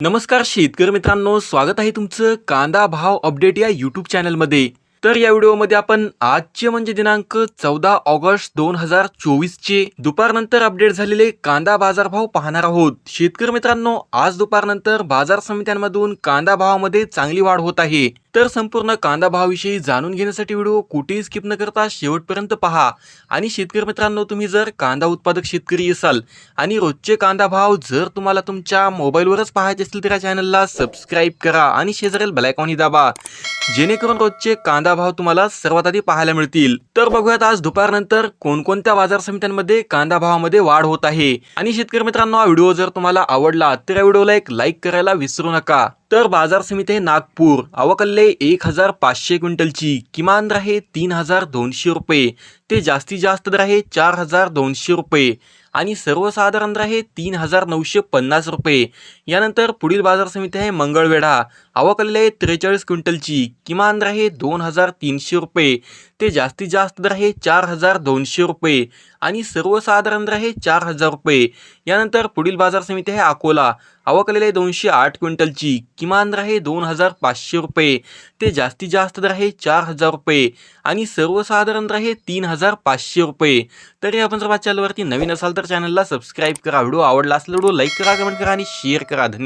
नमस्कार शेतकरी मित्रांनो स्वागत आहे तुमचं कांदा भाव अपडेट या यूट्यूब चॅनलमध्ये. तर या व्हिडिओमध्ये आपण आजचे म्हणजे दिनांक चौदा ऑगस्ट दोन हजार चोवीसचे दुपारनंतर अपडेट झालेले कांदा बाजारभाव पाहणार आहोत. शेतकरी मित्रांनो आज दुपारनंतर बाजार समित्यांमधून कांदा भावामध्ये चांगली वाढ होत आहे. तर संपूर्ण कांदा भावाविषयी जाणून घेण्यासाठी व्हिडिओ कुठेही स्किप न करता शेवटपर्यंत पहा. आणि शेतकरी मित्रांनो तुम्ही जर कांदा उत्पादक शेतकरी असाल आणि रोजचे कांदा भाव जर तुम्हाला तुमच्या मोबाईलवरच पाहायचे असतील तर या चॅनलला सबस्क्राईब करा आणि शेजारील बेलायकॉनही दाबा. जेणेकरून रोजचे कांदा भाव तुम्हाला सर्वात आधी पाहायला मिळतील. तर बघूयात आज दुपारनंतर कोणकोणत्या बाजार समित्यांमध्ये कांदा भावामध्ये वाढ होत आहे. आणि शेतकरी मित्रांनो हा व्हिडिओ जर तुम्हाला आवडला तर या व्हिडिओला एक लाईक करायला विसरू नका. तर बाजार समिती आहे नागपूर. अवकल्ले एक हजार पाचशे क्विंटलची किमान दर आहे तीन हजार दोनशे रुपये. ते जास्तीत जास्त दर आहे चार हजार दोनशे रुपये. आणि सर्वसाधारण दर आहे तीन हजार नऊशे पन्नास रुपये. यानंतर पुढील बाजार समिती आहे मंगळवेढा. अवकल्ले त्रेचाळीस क्विंटलची. किमान दर आहे दोन हजार तीनशे रुपये. ते जास्तीत जास्त दर आहे चार हजार दोनशे रुपये. आणि सर्वसाधारण दर आहे चार हजार रुपये. यानंतर पुढील बाजार समिती आहे अकोला. अवकलेले दोनशे आठ क्विंटलची. किमान दर आहे दोन हजार पाचशे रुपये. ते जास्तीत जास्त दर आहे चार हजार रुपये. आणि सर्वसाधारण दर आहे तीन हजार पाचशे रुपये. तरी आपण जर चॅनलवरती नवीन असाल तर चॅनलला सबस्क्राईब करा. व्हिडिओ आवडला असला व्हिडिओ लाईक करा कमेंट करा आणि शेअर करा. धन्यवाद.